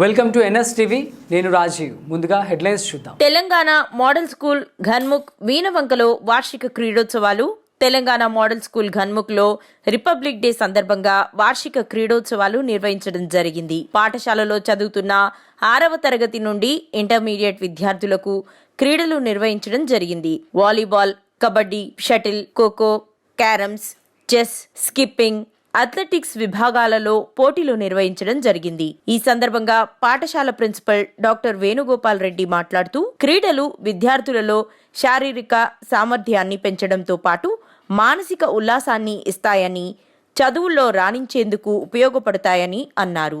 Welcome to NS TV. నేను రాజీవ్. ముందుగా headlines చూద్దాం. తెలంగాణ మోడల్ స్కూల్ ఘన్ముఖ్ వీణవంకలో వార్షిక క్రీడోత్సవాలు. తెలంగాణ మోడల్ స్కూల్ ఘన్ముఖ్లో రిపబ్లిక్ డే సందర్భంగా వార్షిక క్రీడోత్సవాలు నిర్వహించడం జరిగింది. పాఠశాలలో చదువుతున్న ఆరవ తరగతి నుండి ఇంటర్మీడియట్ విద్యార్థులకు క్రీడలు నిర్వహించడం జరిగింది. Volleyball kabaddi shuttle khokho carroms chess skipping athletics విభాగాలలో పోటీలు నిర్వహించడం జరిగింది. ఈ సందర్భంగా పాఠశాల ప్రిన్సిపల్ డాక్టర్ వేణుగోపాల్ రెడ్డి మాట్లాడుతూ క్రీడలు విద్యార్థులలో శారీరక సామర్థ్యాన్ని పెంచడంతో పాటు మానసిక ఉల్లాసాన్ని ఇస్తాయని చదువుల్లో రాణించేందుకు ఉపయోగపడతాయని అన్నారు.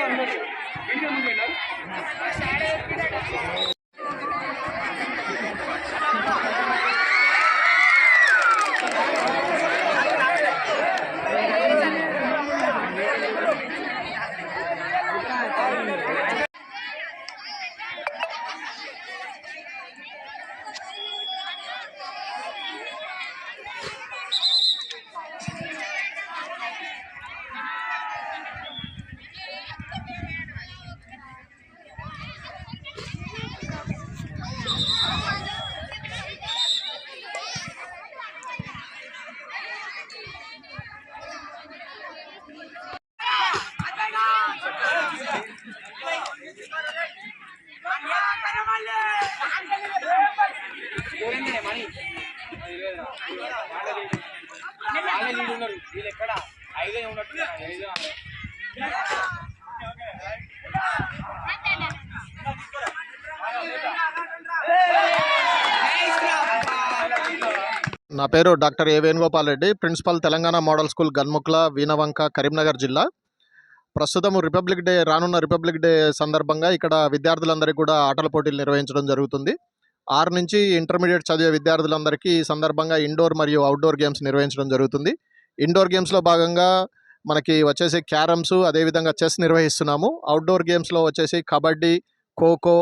આવું నా పేరు doctor A Venugopal Reddy principal Telangana model school Ganmukla Veenavanka Karimnagar జిల్లా. ప్రస్తుతం రిపబ్లిక్ డే రానున్న రిపబ్లిక్ డే సందర్భంగా ఇక్కడ విద్యార్థులందరికీ కూడా ఆటల పోటీలు నిర్వహించడం జరుగుతుంది. ఆరు నుంచి ఇంటర్మీడియట్ చదివే విద్యార్థులందరికీ ఈ సందర్భంగా ఇండోర్ మరియు అవుట్డోర్ గేమ్స్ నిర్వహించడం జరుగుతుంది. ఇండోర్ గేమ్స్లో భాగంగా మనకి వచ్చేసి క్యారమ్స్ అదేవిధంగా చెస్ నిర్వహిస్తున్నాము. అవుట్డోర్ గేమ్స్లో వచ్చేసి కబడ్డీ ఖోఖో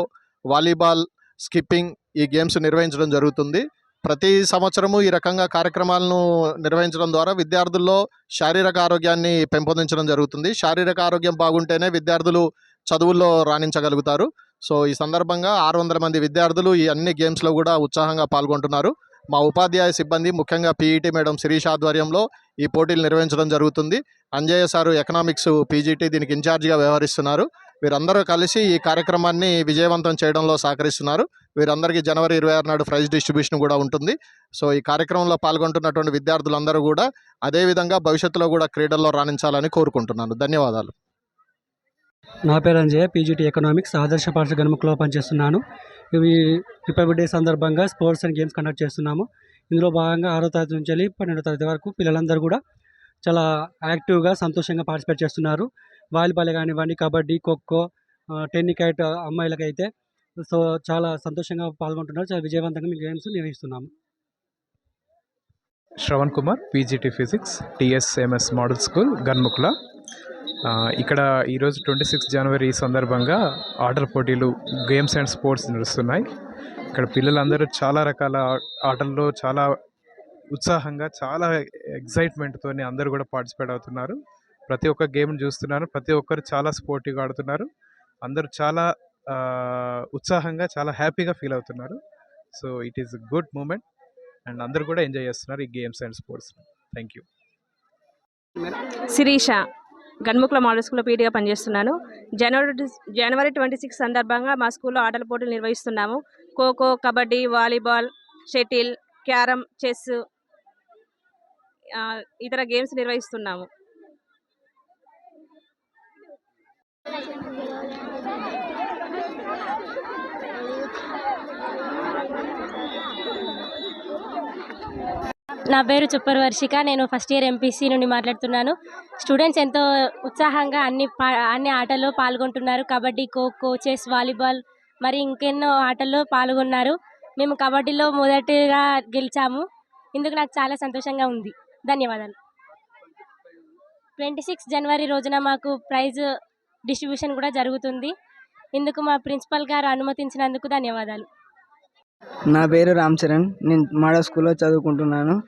వాలీబాల్ స్కిప్పింగ్ ఈ గేమ్స్ నిర్వహించడం జరుగుతుంది. ప్రతి సంవత్సరము ఈ రకంగా కార్యక్రమాలను నిర్వహించడం ద్వారా విద్యార్థుల్లో శారీరక ఆరోగ్యాన్ని పెంపొందించడం జరుగుతుంది. శారీరక ఆరోగ్యం బాగుంటేనే విద్యార్థులు చదువుల్లో రాణించగలుగుతారు. సో ఈ సందర్భంగా ఆరు వందల మంది విద్యార్థులు ఈ అన్ని గేమ్స్లో కూడా ఉత్సాహంగా పాల్గొంటున్నారు. మా ఉపాధ్యాయ సిబ్బంది ముఖ్యంగా పీఈటీ మేడం శిరీష్ ఆధ్వర్యంలో ఈ పోటీలు నిర్వహించడం జరుగుతుంది. అంజయ్య సారు ఎకనామిక్స్ పీజీటీ దీనికి ఇన్ఛార్జిగా వ్యవహరిస్తున్నారు. వీరందరూ కలిసి ఈ కార్యక్రమాన్ని విజయవంతం చేయడంలో సహకరిస్తున్నారు. వీరందరికీ జనవరి ఇరవై ఆరు నాడు ప్రైజ్ డిస్ట్రిబ్యూషన్ కూడా ఉంటుంది. సో ఈ కార్యక్రమంలో పాల్గొంటున్నటువంటి విద్యార్థులందరూ కూడా అదేవిధంగా భవిష్యత్తులో కూడా క్రీడల్లో రాణించాలని కోరుకుంటున్నాను. ధన్యవాదాలు. నా పేరు అంజయ్య పీజీటీ ఎకనామిక్స్ ఆదర్శ పాఠశాల గణముఖలో పనిచేస్తున్నాను. ఇవి రిపబ్లిక్ డే సందర్భంగా స్పోర్ట్స్ అండ్ గేమ్స్ కండక్ట్ చేస్తున్నాము. ఇందులో భాగంగా ఆరో తరగతి నుంచి వెళ్ళి పన్నెండో తరగతి వరకు పిల్లలందరూ కూడా చాలా యాక్టివ్గా సంతోషంగా పార్టిసిపేట్ చేస్తున్నారు. వాలీబాల్ కానివ్వండి కబడ్డీ ఖోఖో టెన్నికైట్ అమ్మాయిలకైతే సో చాలా సంతోషంగా పాల్గొంటున్నారు. చాలా విజయవంతంగా మీ గేమ్స్ నిర్వహిస్తున్నాము. Shravan Kumar PGT physics TSMS model school Ganmukla ఇక్కడ ఈరోజు ట్వంటీ సిక్స్ జనవరి సందర్భంగా ఆటల పోటీలు గేమ్స్ అండ్ స్పోర్ట్స్ నడుస్తున్నాయి. ఇక్కడ పిల్లలందరూ చాలా రకాల ఆటల్లో చాలా ఉత్సాహంగా చాలా ఎగ్జైట్మెంట్తో అందరూ కూడా పార్టిసిపేట్ అవుతున్నారు. ప్రతి ఒక్క గేమ్ని చూస్తున్నారు. ప్రతి ఒక్కరు చాలా స్పోర్టివ్గా ఆడుతున్నారు. అందరూ చాలా ఉత్సాహంగా చాలా హ్యాపీగా ఫీల్ అవుతున్నారు. So it is good moment. And అందరూ కూడా ఎంజాయ్ చేస్తున్నారు ఈ games and sports. Thank you. Sirisha Ganmukla model స్కూల్లో పీటీగా పనిచేస్తున్నాను. జనవరి జనవరి ట్వంటీ సిక్స్ సందర్భంగా మా స్కూల్లో ఆటల పోటీలు నిర్వహిస్తున్నాము. Khokho kabaddi volleyball shuttle carrom chess ఇతర గేమ్స్ నిర్వహిస్తున్నాము. నా పేరు చుప్పర్ వర్షిక నేను ఫస్ట్ ఇయర్ ఎంపీసీ నుండి మాట్లాడుతున్నాను. స్టూడెంట్స్ ఎంతో ఉత్సాహంగా అన్ని పా అన్ని ఆటల్లో పాల్గొంటున్నారు. కబడ్డీ ఖోఖో చెస్ వాలీబాల్ మరి ఇంకెన్నో ఆటల్లో పాల్గొన్నారు. మేము కబడ్డీలో మొదటిగా గెలిచాము. ఇందుకు నాకు చాలా సంతోషంగా ఉంది. ధన్యవాదాలు. ట్వంటీ సిక్స్ జనవరి రోజున మాకు ప్రైజ్ డిస్ట్రిబ్యూషన్ కూడా జరుగుతుంది. ఇందుకు మా ప్రిన్సిపల్ గారు అనుమతించినందుకు ధన్యవాదాలు. నా పేరు రామ్ చరణ్. నేను మాడా స్కూల్లో చదువుకుంటున్నాను.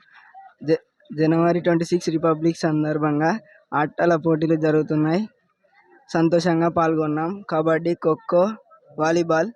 జ జనవరి ట్వంటీ సిక్స్ రిపబ్లిక్ సందర్భంగా ఆటల పోటీలు జరుగుతున్నాయి. సంతోషంగా పాల్గొన్నాం. కబడ్డీ ఖోఖో వాలీబాల్